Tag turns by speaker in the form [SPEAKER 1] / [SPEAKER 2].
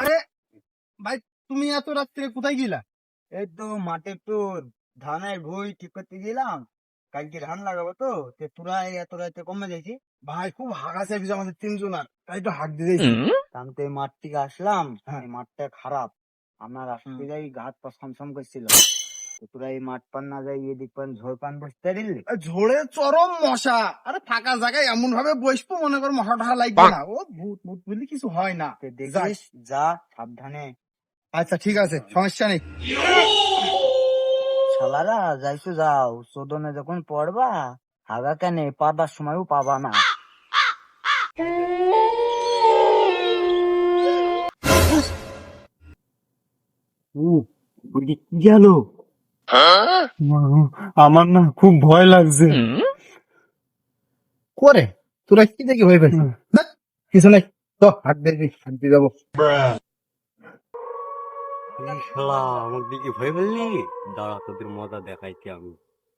[SPEAKER 1] আরে ভাই তুমি এত রাত্রে কোথায় গেলা?
[SPEAKER 2] এই তো মাঠে একটু ধানের ভুই ঠিক করতে গেলাম। কালকে ধান লাগাবো তো তে তোরা এত রাতে কমে যাইছি
[SPEAKER 1] ভাই খুব হাগা চাইছে আমাদের তিনজন আর তাই তো হাক দিয়ে দিয়েছি।
[SPEAKER 2] আমি তো এই মাঠ থেকে আসলাম
[SPEAKER 1] হ্যাঁ।
[SPEAKER 2] মাঠটা খারাপ। আমার আসতে যাই ঘাট পা সমসম করছিল। তোরা এই মাঠ পান না যাই এদিক পান ঝোড় পান বসতে দিলি
[SPEAKER 1] ঝোড়ে চরম মশা আরে ফাঁকা জায়গায় এমন ভাবে বসবো মনে কর মশা টহা লাগবে না ও ভূত ভূত বলি কিছু হয় না
[SPEAKER 2] দেখিস যা সাবধানে
[SPEAKER 1] আচ্ছা ঠিক আছে সমস্যা নেই
[SPEAKER 2] শালারা যাইছো যাও চোদনে যখন পড়বা হাগা কেন পাবার সময়ও পাবা না ও গেল আমার না খুব ভয় লাগছে।
[SPEAKER 1] করে? তোরা কি দেখি ভয় পেলি কিছু নাই। তো হাত দেখি হাত দিয়ে যাব
[SPEAKER 3] শালা আমার দিকে ভয় পেলি? দাঁড়া তোদের মজা দেখাইছি আমি।